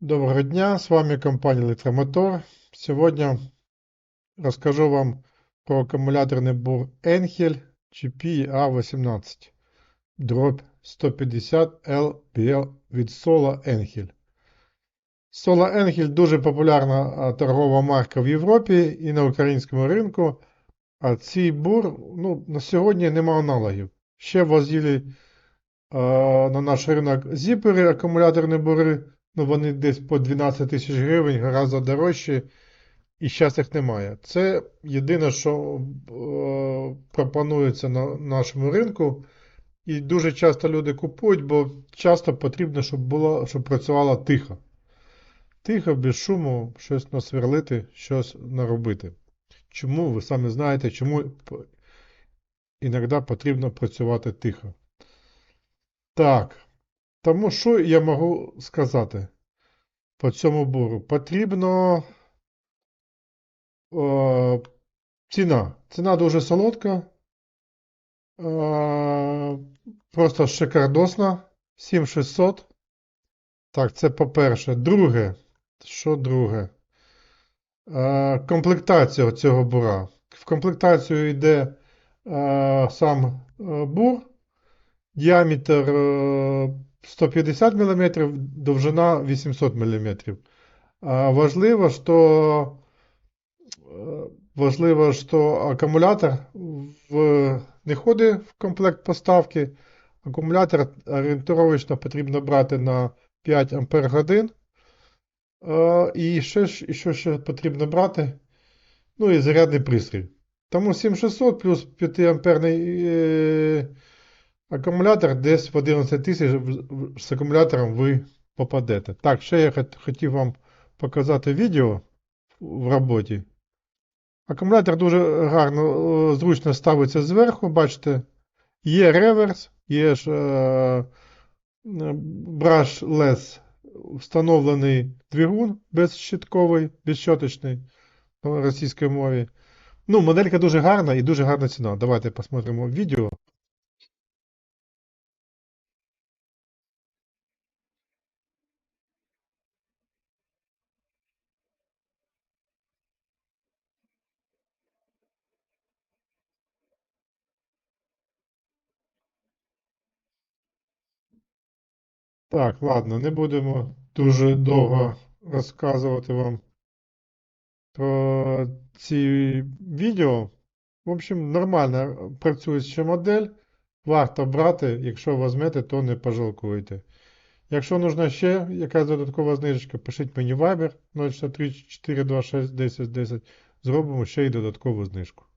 Доброго дня, с вами компания Электромотор. Сегодня расскажу вам про аккумуляторный бур Enhel GP-A18 дробь 150 LBL від Sola Enhel. Sola Enhel дуже популярна торгова марка в Європі і на українському ринку. А цей бур ну, на сьогодні нема аналогів. Ще возили а, на наш ринок зіпери, акумуляторні бури. Ну, вони десь по 12 тисяч гривень, гораздо дорожчі, і зараз їх немає. Це єдине, що е, пропонується на нашому ринку. І дуже часто люди купують, бо часто потрібно, щоб було, щоб працювало тихо. Тихо, без шуму, щось насверлити, щось наробити. Чому, ви самі знаєте, чому іноді потрібно працювати тихо. Так. Тому що я можу сказати по цьому буру? Потрібно е, ціна. Ціна дуже солодка. Е, просто шикардосна. 7600. Так, це по-перше. Друге. Що друге? Е, комплектація цього бура. В комплектацію йде е, сам е, бур. Діаметр е, 150 мм, довжина 800 мм. Важливо, що, е, важливо, що акумулятор в, не ходить в комплект поставки. Акумулятор орієнтировочно потрібно брати на 5 Ампер годин. Е, І ж- і що ще потрібно брати? Ну і зарядний пристрій. Тому 7600 плюс 5 амперний е, акумулятор десь в 11 тисяч з акумулятором ви попадете. Так, ще я хотів вам показати відео в роботі. Акумулятор дуже гарно, зручно ставиться зверху, бачите, є реверс, є ж е, brushless встановлений двигун безщитковий, безщоточний на російській мові. Ну, моделька дуже гарна і дуже гарна ціна. Давайте посмотримо відео. Так, ладно, не будемо дуже довго розказувати вам про ці відео. В общем, нормально працююча модель. Варто брати, якщо візьмете, то не пожалкуєте. Якщо нужна ще якась додаткова знижечка, пишіть мені Viber 063 426 10 10. Зробимо ще й додаткову знижку.